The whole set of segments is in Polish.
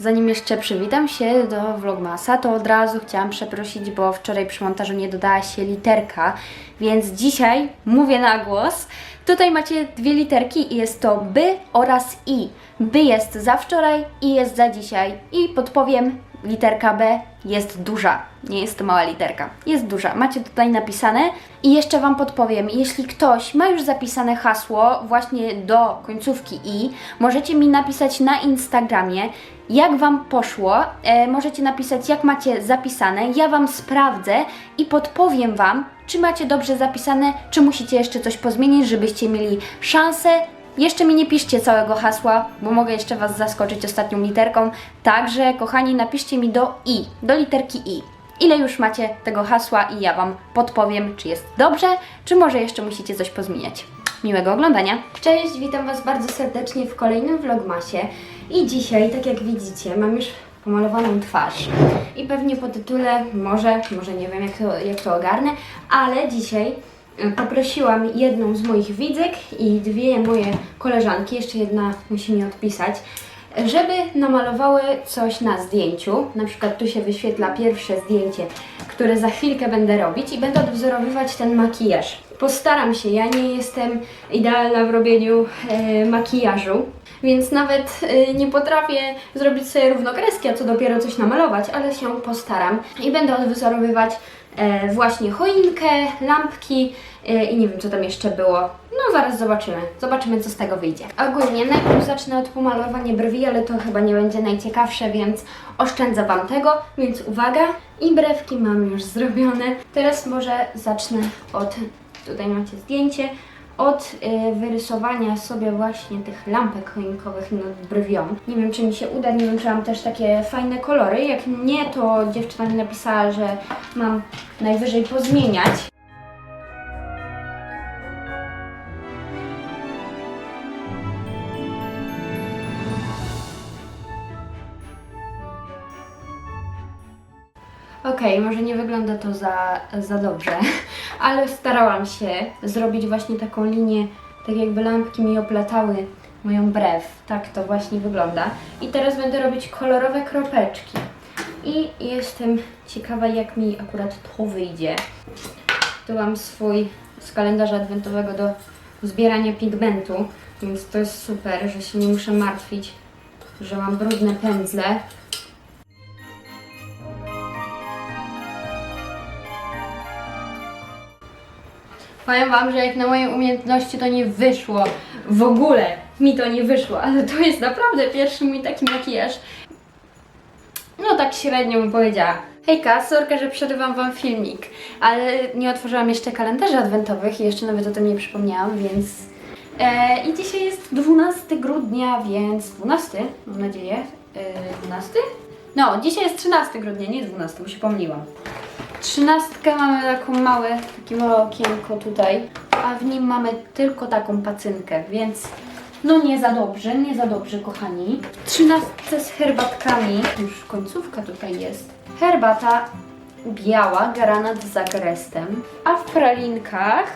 Zanim jeszcze przywitam się do Vlogmasa, to od razu chciałam przeprosić, bo wczoraj przy montażu nie dodała się literka, więc dzisiaj mówię na głos. Tutaj macie dwie literki i jest to by oraz i. By jest za wczoraj i jest za dzisiaj. I podpowiem, literka B jest duża, nie jest to mała literka, jest duża. Macie tutaj napisane i jeszcze Wam podpowiem, jeśli ktoś ma już zapisane hasło właśnie do końcówki i, możecie mi napisać na Instagramie, jak Wam poszło, e, możecie napisać jak macie zapisane, ja Wam sprawdzę i podpowiem Wam, czy macie dobrze zapisane, czy musicie jeszcze coś pozmienić, żebyście mieli szansę jeszcze mi nie piszcie całego hasła, bo mogę jeszcze Was zaskoczyć ostatnią literką. Także, kochani, napiszcie mi do i, do literki i. Ile już macie tego hasła i ja Wam podpowiem, czy jest dobrze, czy może jeszcze musicie coś pozmieniać. Miłego oglądania. Cześć, witam Was bardzo serdecznie w kolejnym vlogmasie. I dzisiaj, tak jak widzicie, mam już pomalowaną twarz. I pewnie po tytule, może, może nie wiem jak to, jak to ogarnę, ale dzisiaj poprosiłam jedną z moich widzek i dwie moje koleżanki, jeszcze jedna musi mi odpisać, żeby namalowały coś na zdjęciu. Na przykład tu się wyświetla pierwsze zdjęcie, które za chwilkę będę robić i będę odwzorowywać ten makijaż. Postaram się, ja nie jestem idealna w robieniu e, makijażu, więc nawet e, nie potrafię zrobić sobie równokreski, a co dopiero coś namalować, ale się postaram i będę odwzorowywać e, właśnie choinkę, lampki e, i nie wiem co tam jeszcze było. No zaraz zobaczymy. Zobaczymy co z tego wyjdzie. Ogólnie najpierw zacznę od pomalowania brwi, ale to chyba nie będzie najciekawsze, więc oszczędzę Wam tego. Więc uwaga. I brewki mam już zrobione. Teraz może zacznę od, tutaj macie zdjęcie, od y, wyrysowania sobie właśnie tych lampek choinkowych nad brwią. Nie wiem, czy mi się uda, nie wiem, czy mam też takie fajne kolory. Jak nie, to dziewczyna mi napisała, że mam najwyżej pozmieniać. Okej, może nie wygląda to za, za dobrze, ale starałam się zrobić właśnie taką linię, tak jakby lampki mi oplatały moją brew. Tak to właśnie wygląda. I teraz będę robić kolorowe kropeczki. I jestem ciekawa, jak mi akurat to wyjdzie. Tu mam swój z kalendarza adwentowego do zbierania pigmentu, więc to jest super, że się nie muszę martwić, że mam brudne pędzle. Powiem Wam, że jak na moje umiejętności to nie wyszło. W ogóle mi to nie wyszło, ale to jest naprawdę pierwszy mój taki makijaż. No tak średnio bym powiedziała. Hejka, sorka, że przerywam Wam filmik, ale nie otworzyłam jeszcze kalendarzy adwentowych i jeszcze nawet o tym nie przypomniałam, więc... E, I dzisiaj jest 12 grudnia, więc 12, mam nadzieję. E, 12? No, dzisiaj jest 13 grudnia, nie 12, bo się pomyliłam. Trzynastkę mamy taką małe, takie małe okienko tutaj, a w nim mamy tylko taką pacynkę, więc no nie za dobrze, nie za dobrze kochani. W trzynastce z herbatkami, już końcówka tutaj jest. Herbata biała, garanat z agrestem, a w pralinkach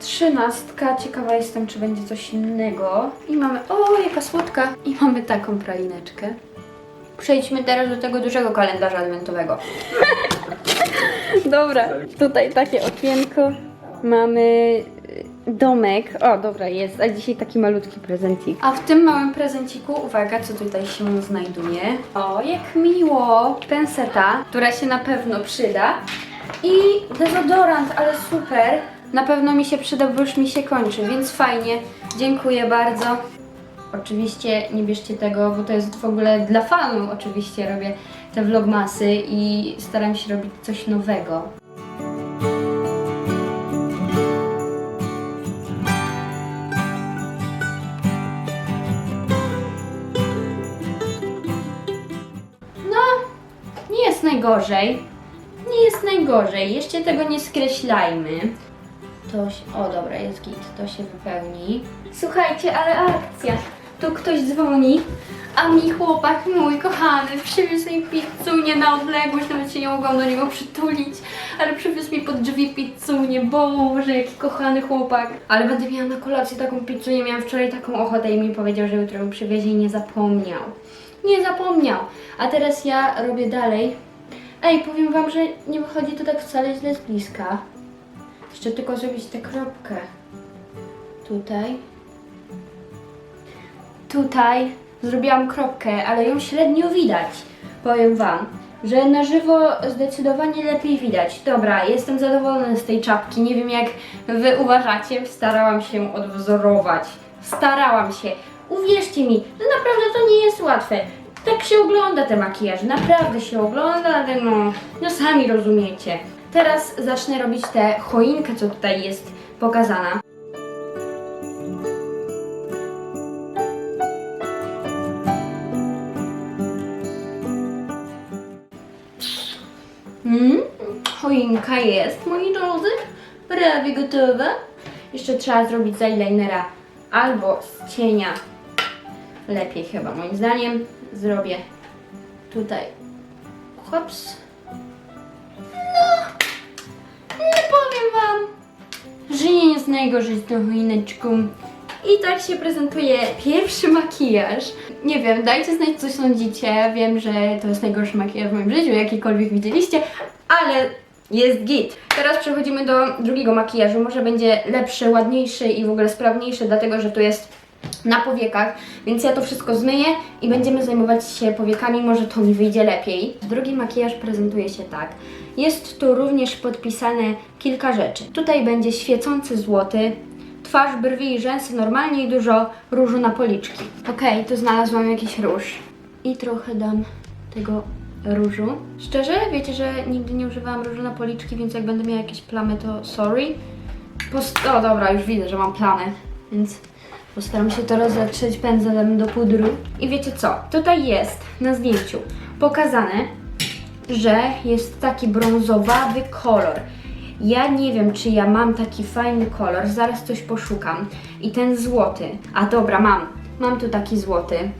trzynastka, ciekawa jestem czy będzie coś innego. I mamy, o jaka słodka, i mamy taką pralineczkę. Przejdźmy teraz do tego dużego kalendarza adwentowego. Dobra, tutaj takie okienko. Mamy y, domek. O, dobra, jest. A dzisiaj taki malutki prezencik. A w tym małym prezenciku, uwaga, co tutaj się znajduje. O, jak miło! Penseta, która się na pewno przyda. I dezodorant, ale super. Na pewno mi się przyda, bo już mi się kończy, więc fajnie. Dziękuję bardzo. Oczywiście nie bierzcie tego, bo to jest w ogóle dla fanów. Oczywiście robię te vlogmasy i staram się robić coś nowego. No, nie jest najgorzej. Nie jest najgorzej. Jeszcze tego nie skreślajmy. To się, o dobra, jest git, to się wypełni. Słuchajcie, ale akcja. Tu ktoś dzwoni, a mi chłopak mój kochany przywiózł mi pizzunię na odległość, nawet się nie mogłam do niego przytulić, ale przywiózł mi pod drzwi pizzunię, Boże, jaki kochany chłopak. Ale będę miała na kolację taką pizzunię, miałam wczoraj taką ochotę i mi powiedział, że jutro ją przywiezie i nie zapomniał. Nie zapomniał. A teraz ja robię dalej. Ej, powiem wam, że nie wychodzi to tak wcale źle z bliska. Jeszcze tylko zrobić tę kropkę. Tutaj. Tutaj zrobiłam kropkę, ale ją średnio widać. Powiem wam, że na żywo zdecydowanie lepiej widać. Dobra, jestem zadowolona z tej czapki. Nie wiem jak wy uważacie. Starałam się odwzorować. Starałam się. Uwierzcie mi, że naprawdę to nie jest łatwe. Tak się ogląda te makijaże, naprawdę się ogląda, ale no, no sami rozumiecie. Teraz zacznę robić tę choinkę, co tutaj jest pokazana. Choinka jest, moi drodzy, prawie gotowa. Jeszcze trzeba zrobić z eyelinera albo z cienia. Lepiej chyba, moim zdaniem. Zrobię tutaj. Hops. No, nie powiem wam, że nie jest najgorzej z tą choineczką. I tak się prezentuje pierwszy makijaż. Nie wiem, dajcie znać, co sądzicie. Wiem, że to jest najgorszy makijaż w moim życiu, jakikolwiek widzieliście, ale jest git. Teraz przechodzimy do drugiego makijażu. Może będzie lepszy, ładniejszy i w ogóle sprawniejszy, dlatego że tu jest na powiekach, więc ja to wszystko zmyję i będziemy zajmować się powiekami, może to mi wyjdzie lepiej. Drugi makijaż prezentuje się tak. Jest tu również podpisane kilka rzeczy. Tutaj będzie świecący złoty, twarz, brwi i rzęsy normalnie i dużo różu na policzki. Okej, tu znalazłam jakiś róż. I trochę dam tego różu. Szczerze, wiecie, że nigdy nie używałam różu na policzki, więc jak będę miała jakieś plamy, to sorry. Post o, dobra, już widzę, że mam plamę, więc postaram się to rozetrzeć pędzlem do pudru. I wiecie co? Tutaj jest na zdjęciu pokazane, że jest taki brązowawy kolor. Ja nie wiem, czy ja mam taki fajny kolor, zaraz coś poszukam. I ten złoty, a dobra, mam. Mam tu taki złoty,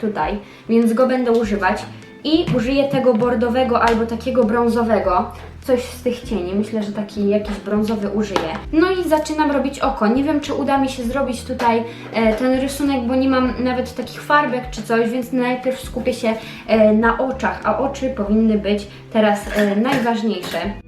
tutaj, więc go będę używać. I użyję tego bordowego albo takiego brązowego, coś z tych cieni. Myślę, że taki jakiś brązowy użyję. No i zaczynam robić oko. Nie wiem, czy uda mi się zrobić tutaj e, ten rysunek, bo nie mam nawet takich farbek czy coś, więc najpierw skupię się e, na oczach, a oczy powinny być teraz e, najważniejsze.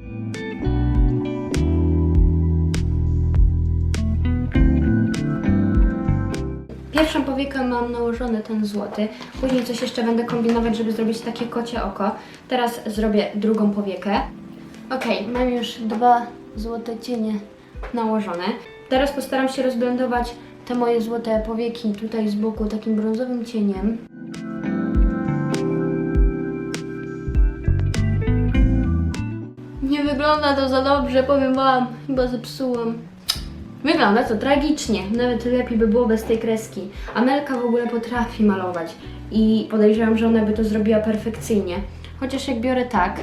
Pierwszą powiekę mam nałożony ten złoty. Później coś jeszcze będę kombinować, żeby zrobić takie kocie oko. Teraz zrobię drugą powiekę. Ok, mam już dwa złote cienie nałożone. Teraz postaram się rozblendować te moje złote powieki tutaj z boku takim brązowym cieniem. Nie wygląda to za dobrze, powiem wam. Chyba zepsułam. Wygląda to tragicznie. Nawet lepiej by było bez tej kreski. Amelka w ogóle potrafi malować i podejrzewam, że ona by to zrobiła perfekcyjnie. Chociaż jak biorę tak,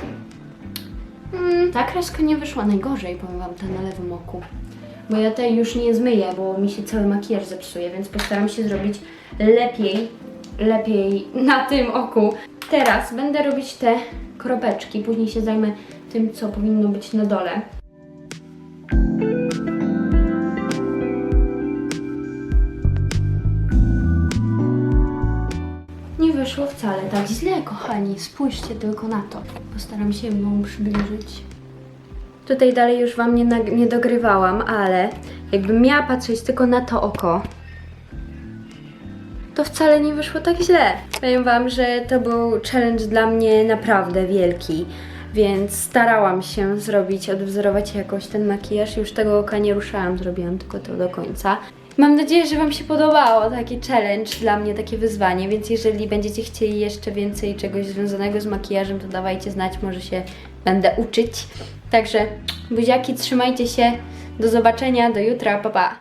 mm, ta kreska nie wyszła najgorzej, powiem wam, ta na lewym oku. Bo ja tej już nie zmyję, bo mi się cały makijaż zepsuje, więc postaram się zrobić lepiej, lepiej na tym oku. Teraz będę robić te kropeczki, później się zajmę tym, co powinno być na dole. Wyszło wcale tak źle, kochani. Spójrzcie tylko na to. Postaram się ją przybliżyć. Tutaj dalej już Wam nie, nie dogrywałam, ale jakbym miała patrzeć tylko na to oko, to wcale nie wyszło tak źle. Powiem Wam, że to był challenge dla mnie naprawdę wielki, więc starałam się zrobić, odwzorować jakoś ten makijaż. Już tego oka nie ruszałam, zrobiłam tylko to do końca. Mam nadzieję, że Wam się podobało taki challenge dla mnie, takie wyzwanie, więc jeżeli będziecie chcieli jeszcze więcej czegoś związanego z makijażem, to dawajcie znać, może się będę uczyć. Także buziaki, trzymajcie się, do zobaczenia, do jutra, pa pa!